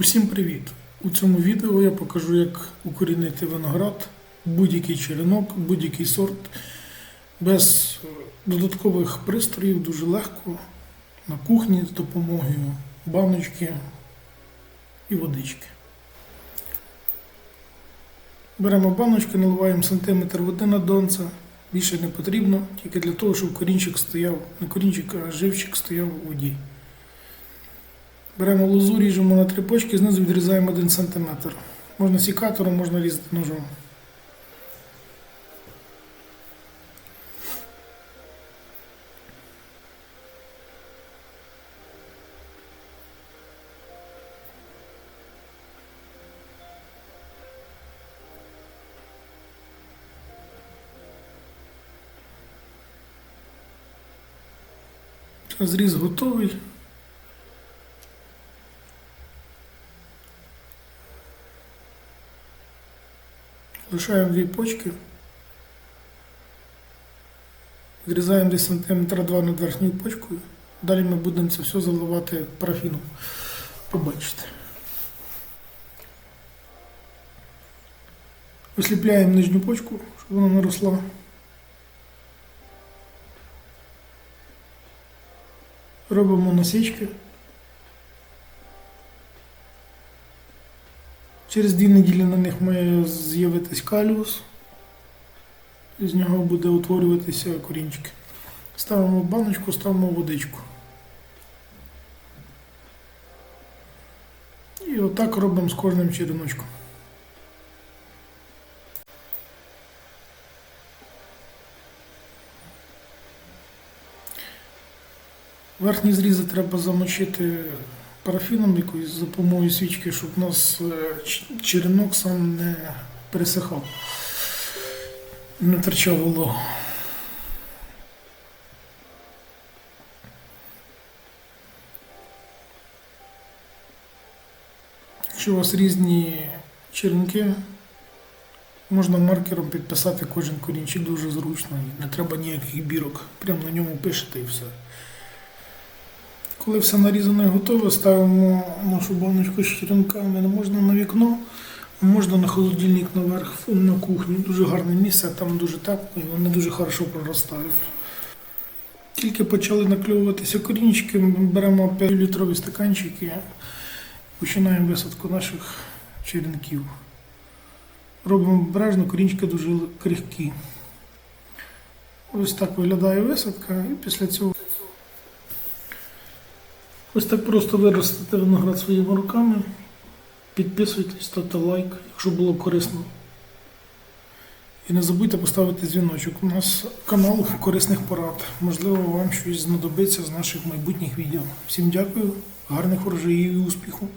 Усім привіт! У цьому відео я покажу, як укорінити виноград, будь-який черенок, будь-який сорт, без додаткових пристроїв, дуже легко на кухні з допомогою баночки і водички. Беремо баночку, наливаємо сантиметр води на донце. Більше не потрібно, тільки для того, щоб корінчик стояв, не корінчик, а живчик стояв у воді. Беремо лозу, ріжемо на три почки, знизу відрізаємо 1 см. Можна сікатором, можна різати ножом. Зріз готовий. Лишаємо дві почки. Відрізаємо десь сантиметра два над верхньою почкою. Далі ми будемо це все заливати парафіном. Побачите. Осліпляємо нижню почку, щоб вона не росла. Робимо насічки. Через дві неділі на них має з'явитись каліус. З нього буде утворюватися корінчики. Ставимо баночку, ставимо водичку. І отак робимо з кожним череночком. Верхні зрізи треба замочити парафіном якоюсь за допомогою свічки, щоб у нас е, черенок сам не пересихав, не втрачав вологу. Якщо у вас різні черенки, можна маркером підписати кожен корінчик дуже зручно. Не треба ніяких бірок. Прямо на ньому пишете і все. Коли все нарізане і готове, ставимо нашу баночку з черенками. Не можна на вікно, можна на холодильник наверх на кухні. Дуже гарне місце, там дуже тепло і вони дуже хорошо проростають. Тільки почали накльовуватися корінчики, беремо 5-літрові стаканчики, починаємо висадку наших черенків. Робимо обережно, корінчики дуже крихкі. Ось так виглядає висадка, і після цього Ось так просто виростити виноград своїми руками. Підписуйтесь, ставте лайк, якщо було корисно. І не забудьте поставити дзвіночок. У нас канал корисних порад. Можливо, вам щось знадобиться з наших майбутніх відео. Всім дякую, гарних урожаїв і успіху!